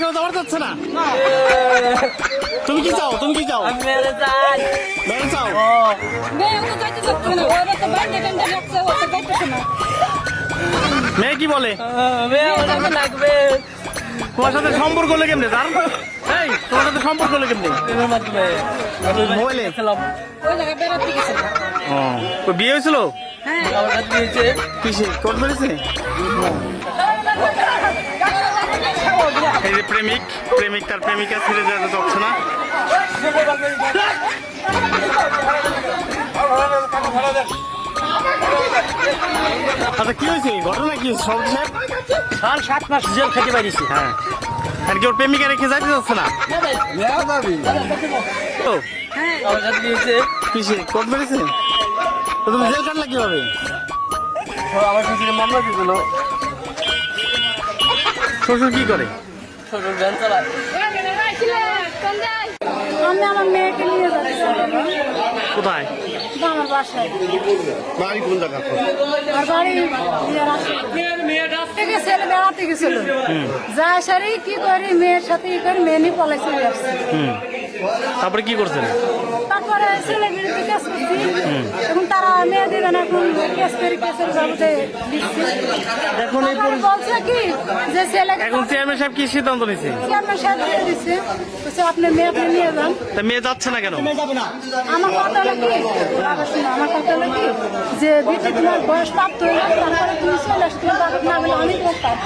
কেউ যাওয়ার যাচ্ছে না। তুমি কি চাও? তুমি কি চাও? মেরে চাও? মেয়ে কি বলে? লাগবে। তোমার সাথে সম্পর্ক হলে কেমনে? তার এই তোমার সাথে সম্পর্ক হলে কেমনে? মোবাইলে ও তো বিয়ে হয়েছিল? হ্যাঁ। কিসে? কোর্ট মেরেছে? এই যে প্রেমিক প্রেমিক তার প্রেমিকা ছেড়ে যেতে চাচ্ছে না। আচ্ছা কি হয়েছে? ঘটনা কি হয়েছে? সব সাল সাত মাস জেল খেতে পারিছি হ্যাঁ। আর কি ওর প্রেমিকা রেখে যাইতে যাচ্ছে না? ও। কিসে কোর্ট মেরেছে? তো তুমি জেল কাটলা কীভাবে? আমার শ্বশুরে মামলা দিয়েছিল। শ্বশুর কি করে? আমি আমার মেয়েকে নিয়ে যাচ্ছি কোথায়? আমার বাসায় বাড়ি কোন জায়গা আর বাড়ি বিয়ার থেকে ছেলে বেড়াতে গেছিল যা সারি কি করি? মেয়ের সাথে ই করি মেয়ে নিয়ে তারপরে কি করছেন? তারপরে ছেলে বিরুদ্ধে কেস করছি। এখন তারা মেয়ে এখন কেস করে কেসের বাবদে দিচ্ছি। এখন এই বলছে কি যে ছেলেকে এখন চেয়ারম্যান সাহেব কি সিদ্ধান্ত নিছে? চেয়ারম্যান সাহেব দিয়ে দিচ্ছে বলছে আপনি মেয়ে আপনি নিয়ে যান। তা মেয়ে যাচ্ছে না কেন? আমার কথা হলো কি আমার কথা হলো কি যে বিটি তোমার বয়স প্রাপ্ত হয়ে গেছে, তারপরে তুমি চলে আসো তোমার বাবা না বলে আমি তোমার পারব